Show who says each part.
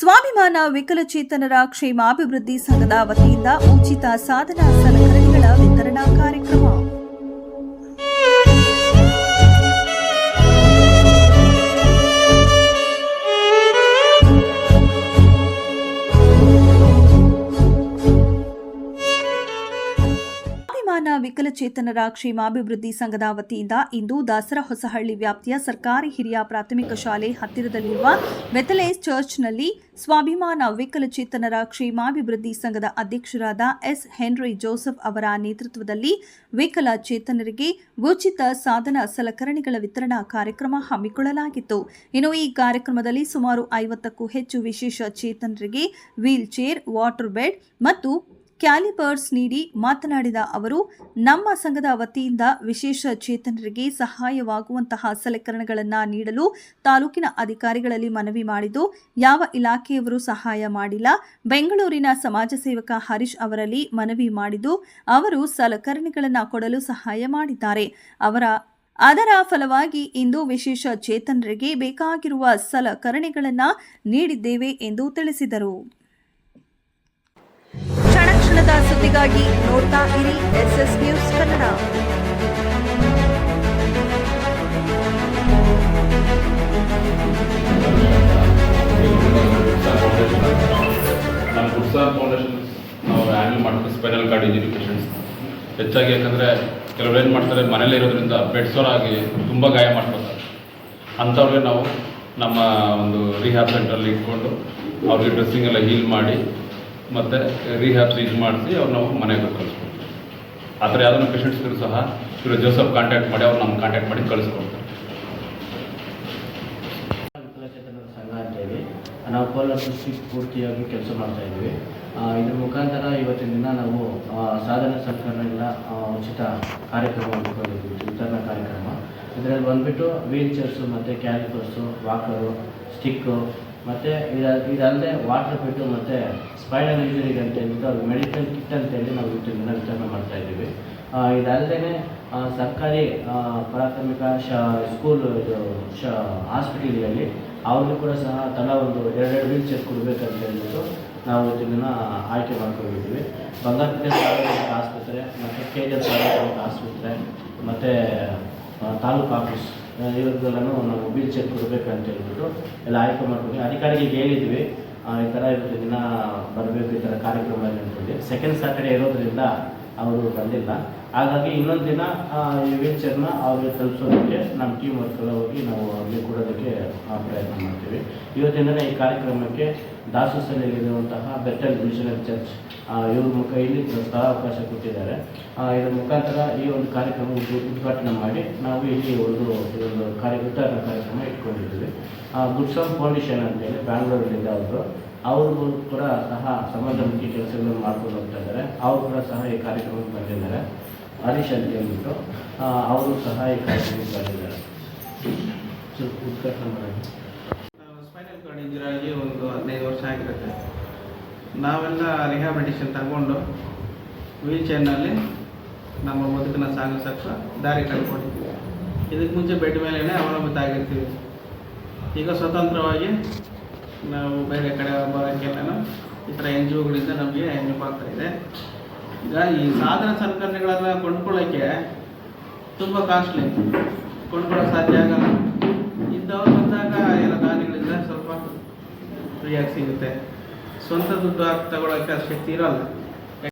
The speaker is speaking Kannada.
Speaker 1: ಸ್ವಾಭಿಮಾನ ವಿಕಲಚೇತನರ ಕ್ಷೇಮಾಭಿವೃದ್ಧಿ ಸಂಘದ ವತಿಯಿಂದ ಉಚಿತ ಸಾಧನ ಸಲಕರಣೆಗಳ ವಿತರಣಾ ಕಾರ್ಯಕ್ರಮ ವಿಕಲಚೇತನರ ಕ್ಷೇಮಾಭಿವೃದ್ಧಿ ಸಂಘದ ವತಿಯಿಂದ ಇಂದು ದಾಸರ ಹೊಸಹಳ್ಳಿ ವ್ಯಾಪ್ತಿಯ ಸರ್ಕಾರಿ ಹಿರಿಯ ಪ್ರಾಥಮಿಕ ಶಾಲೆ ಹತ್ತಿರದಲ್ಲಿರುವ ಬೆಥಲೇಸ್ ಚರ್ಚ್ನಲ್ಲಿ ಸ್ವಾಭಿಮಾನ ವಿಕಲಚೇತನರ ಕ್ಷೇಮಾಭಿವೃದ್ಧಿ ಸಂಘದ ಅಧ್ಯಕ್ಷರಾದ ಎಸ್. ಹೆನ್ರಿ ಜೋಸೆಫ್ ಅವರ ನೇತೃತ್ವದಲ್ಲಿ ವಿಕಲಚೇತನರಿಗೆ ಉಚಿತ ಸಾಧನ ಸಲಕರಣೆಗಳ ವಿತರಣಾ ಕಾರ್ಯಕ್ರಮ ಹಮ್ಮಿಕೊಳ್ಳಲಾಗಿತ್ತು. ಇನ್ನು ಈ ಕಾರ್ಯಕ್ರಮದಲ್ಲಿ ಸುಮಾರು ಐವತ್ತಕ್ಕೂ ಹೆಚ್ಚು ವಿಶೇಷ ಚೇತನರಿಗೆ ವೀಲ್ ಚೇರ್ ವಾಟರ್ ಬೆಡ್ ಮತ್ತು ಕ್ಯಾಲಿಪರ್ಸ್ ನೀಡಿ ಮಾತನಾಡಿದ ಅವರು, ನಮ್ಮ ಸಂಘದ ವತಿಯಿಂದ ವಿಶೇಷ ಚೇತನರಿಗೆ ಸಹಾಯವಾಗುವಂತಹ ಸಲಕರಣೆಗಳನ್ನು ನೀಡಲು ತಾಲೂಕಿನ ಅಧಿಕಾರಿಗಳಲ್ಲಿ ಮನವಿ ಮಾಡಿದ್ದು, ಯಾವ ಇಲಾಖೆಯವರು ಸಹಾಯ ಮಾಡಿಲ್ಲ, ಬೆಂಗಳೂರಿನ ಸಮಾಜ ಸೇವಕ ಹರೀಶ್ ಅವರಲ್ಲಿ ಮನವಿ ಮಾಡಿದ್ದು, ಅವರು ಸಲಕರಣೆಗಳನ್ನು ಕೊಡಲು ಸಹಾಯ ಮಾಡಿದ್ದಾರೆ. ಅವರ, ಅದರ ಫಲವಾಗಿ ಇಂದು ವಿಶೇಷ ಚೇತನರಿಗೆ ಬೇಕಾಗಿರುವ ಸಲಕರಣೆಗಳನ್ನು ನೀಡಿದ್ದೇವೆ ಎಂದು ತಿಳಿಸಿದರು. ಸುದ್ದಿಗಾಗಿ ನೋಡ್ತಾ ಇರಿ S S news Kannada.
Speaker 2: Spinal cord injury patients ಹೆಚ್ಚಾಗಿ ಯಾಕಂದರೆ ಕೆಲವರು ಏನು ಮಾಡ್ತಾರೆ ಮನೇಲಿ ಇರೋದ್ರಿಂದ ಬೆಡ್ಸೋರಾಗಿ ತುಂಬ ಗಾಯ ಮಾಡ್ಕೊತಾರೆ ಅಂಥವ್ರಿಗೆ ನಾವು ನಮ್ಮ ಒಂದು ರಿಹ್ಯಾಬ್ ಸೆಂಟ್ರಲ್ಲಿ ಇಟ್ಕೊಂಡು ಅವ್ರಿಗೆ ಡ್ರೆಸ್ಸಿಂಗ್ ಎಲ್ಲ ಹೀಲ್ ಮಾಡಿ ಮತ್ತು ರಿಹ್ಯಾಬ್ ಇದು ಮಾಡಿಸಿ ಅವ್ರು ನಾವು ಮನೆಗೆ ಕಳಿಸ್ಕೊಡ್ತೀವಿ. ಆ ಥರ ಯಾವ್ದಾದ್ರು ಪೇಷಂಟ್ಸ್ ಇದ್ರು ಸಹ ಇವರು ಜೋಸಫ್ ಕಾಂಟ್ಯಾಕ್ಟ್ ಮಾಡಿ ಅವ್ರು ನಮ್ಮ ಕಾಂಟ್ಯಾಕ್ಟ್ ಮಾಡಿ ಕಳಿಸ್ಕೊಡ್ತಾರೆ.
Speaker 3: ನಾವು ಕೋಲಾರ ಡಿಸ್ಟ್ರಿಕ್ಟ್ ಪೂರ್ತಿಯಾಗಿ ಕೆಲಸ ಮಾಡ್ತಾ ಇದ್ದೀವಿ ಇದ್ರ ಮುಖಾಂತರ ಇವತ್ತಿನ ದಿನ ನಾವು ಸಾಧನ ಆ, ಉಚಿತ ಕಾರ್ಯಕ್ರಮ ಹಮ್ಮಿಕೊಂಡಿದ್ವಿ ವಿತರಣಾ ಕಾರ್ಯಕ್ರಮ. ಇದರಲ್ಲಿ ಬಂದ್ಬಿಟ್ಟು ವೀಲ್ ಚೇರ್ಸು ಮತ್ತು ಕ್ಯಾಲಿಪರ್ಸು ವಾಕರು ಸ್ಟಿಕ್ಕು ಮತ್ತು ಇದ ಇದಲ್ಲದೆ ವಾಟರ್ ಫಿಟ್ಟು ಮತ್ತು ಸ್ಪೈನಲ್ ಇಂಜಿನಿಯರಿಂಗ್ ಅಂತ ಹೇಳ್ಬಿಟ್ಟು ಅದು ಮೆಡಿಕಲ್ ಕಿಟ್ ಅಂತೇಳಿ ನಾವು ಇವತ್ತಿನ ದಿನ ವಿತರಣೆ ಮಾಡ್ತಾ ಇದ್ದೀವಿ. ಇದಲ್ಲದೆ ಸರ್ಕಾರಿ ಪ್ರಾಥಮಿಕ ಶಾ ಸ್ಕೂಲ್ ಇದು, ಶ ಹಾಸ್ಪಿಟಲ್ಗಳಲ್ಲಿ ಅವ್ರಿಗೂ ಕೂಡ ಸಹ ತಲಾ ಒಂದು ಎರಡೆರಡು ವೀಲ್ ಚೇರ್ ಕೊಡಬೇಕಂತ ಹೇಳ್ಬಿಟ್ಟು ನಾವು ಇದನ್ನು ದಿನ ಆಯ್ಕೆ ಮಾಡ್ಕೊಂಡಿದ್ದೀವಿ. ಬಂಗಾರಪೇಟೆ ಸಾರ್ವಜನಿಕ ಆಸ್ಪತ್ರೆ ಮತ್ತು ಕೆ ಜಿ ಆಸ್ಪತ್ರೆ ಮತ್ತು ತಾಲೂಕು ಆಫೀಸ್ ಇವ್ರಿಗೆಲ್ಲನೂ ನಾವು ಬಿಲ್ ಚೆಕ್ ಕೊಡಬೇಕಂತ ಹೇಳ್ಬಿಟ್ಟು ಎಲ್ಲ ಆಯ್ಕೆ ಮಾಡ್ಕೊಂಡು ಅಧಿಕಾರಿಗೆ ಹೇಳಿದ್ವಿ. ಈ ಥರ ಇವತ್ತು ದಿನ ಬರಬೇಕು, ಈ ಥರ ಕಾರ್ಯಕ್ರಮ ಅಂತ ಅಂತೇಳಿ. ಸೆಕೆಂಡ್ ಸ್ಯಾಟರ್ಡೆ ಇರೋದ್ರಿಂದ ಅವರು ಬಂದಿಲ್ಲ. ಹಾಗಾಗಿ ಇನ್ನೊಂದು ದಿನ ವೀಲ್ ಅವ್ರಿಗೆ ತಲುಪಿಸೋದಕ್ಕೆ ನಮ್ಮ ಟೀಮ್ ವರ್ಕ್ ಎಲ್ಲ ಹೋಗಿ ನಾವು ಅಲ್ಲಿ ಕೊಡೋದಕ್ಕೆ ಪ್ರಯತ್ನ ಮಾಡ್ತೀವಿ. ಇವತ್ತಿನ ಈ ಕಾರ್ಯಕ್ರಮಕ್ಕೆ ದಾಸೋಸಲ್ಲಿರುವಂತಹ ಬೆಟ್ಟಲ್ ಮಿಷನರಿ ಚರ್ಚ್ ಇವ್ರ ಮುಖ ಇಲ್ಲಿ ಸ್ಥಳ ಅವಕಾಶ ಕೊಟ್ಟಿದ್ದಾರೆ. ಇದರ ಮುಖಾಂತರ ಈ ಒಂದು ಕಾರ್ಯಕ್ರಮ ಉದ್ಘಾಟನೆ ಮಾಡಿ ನಾವು ಇಲ್ಲಿ ಒಂದು ಒಂದು ಕಾರ್ಯ ಉದ್ಘಾಟನಾ ಕಾರ್ಯಕ್ರಮ ಇಟ್ಕೊಂಡಿದ್ದೀವಿ. ಗುಡ್ಸಮ್ ಫೌಂಡೇಶನ್ ಅಂತೇಳಿ ಬ್ಯಾಂಗ್ಳೂರಲ್ಲಿದ್ದ ಅವರು, ಅವ್ರಿಗೂ ಕೂಡ ಸಹ ಸಮಾಜಮುಖಿ ಕೆಲಸಗಳನ್ನು ಮಾಡ್ಕೊಂಡು ಹೋಗ್ತಾ ಇದ್ದಾರೆ. ಅವರು ಕೂಡ ಸಹ ಈ ಕಾರ್ಯಕ್ರಮಕ್ಕೆ ಬಂದಿದ್ದಾರೆ. ಹರೀಶ್ ಅಂತ ಹೇಳ್ಬಿಟ್ಟು ಅವರು ಸಹಾಯಕ ಈ ಕಾರ್ಯಕ್ರಮಕ್ಕೆ ಬಂದಿದ್ದಾರೆ ಸ್ವಲ್ಪ ಉದ್ಘಾಟನೆ ಮಾಡಿ
Speaker 4: ಸ್ಪೈನಲ್ ಕಾರ್ಡ್ ಇಂಜುರಿ ಒಂದು ಹದಿನೈದು ವರ್ಷ ಆಗಿರುತ್ತೆ. ನಾವೆಲ್ಲ ರಿಹ್ಯಾಬಿಲಿಟೇಷನ್ ತಗೊಂಡು ವೀಲ್ ಚೇರ್ನಲ್ಲಿ ನಮ್ಮ ಬದುಕನ್ನ ಸಾಗಿಸೋಕ್ಕೆ ದಾರಿ ಕಳ್ಕೊಂಡಿದ್ವಿ. ಇದಕ್ಕೆ ಮುಂಚೆ ಬೆಡ್ ಮೇಲೇ ಅವಲಂಬಿತಾಗಿರ್ತೀವಿ ಈಗ ಸ್ವತಂತ್ರವಾಗಿ ನಾವು ಬೇರೆ ಕಡೆ ಬರೋಕ್ಕೆಲ್ಲ ಈ ಥರ ಎನ್ ಜಿ ಒಗಳಿಂದ ನಮಗೆ ಹೆಲ್ಪ್ ಇದೆ. ಈಗ ಈ ಸಾಧನ ಸಲಕರಣೆಗಳೆಲ್ಲ ಕೊಂಡ್ಕೊಳ್ಳೋಕ್ಕೆ ತುಂಬ ಕಾಸ್ಟ್ಲಿ ಕೊಂಡ್ಕೊಳ್ಳೋಕೆ ಸಾಧ್ಯ ಆಗಲ್ಲ. ಇಂಥವ್ರು ಬಂದಾಗ ಎಲ್ಲ ದಾನಿಗಳಿಂದ ಸ್ವಲ್ಪ ಫ್ರೀಯಾಗಿ ಸಿಗುತ್ತೆ. ಸ್ವಂತ ದುಡ್ಡು ಹಾಕಿ ತಗೊಳ್ಳೋಕ್ಕೆ ಅಷ್ಟು ಶಕ್ತಿ ಇರೋಲ್ಲ.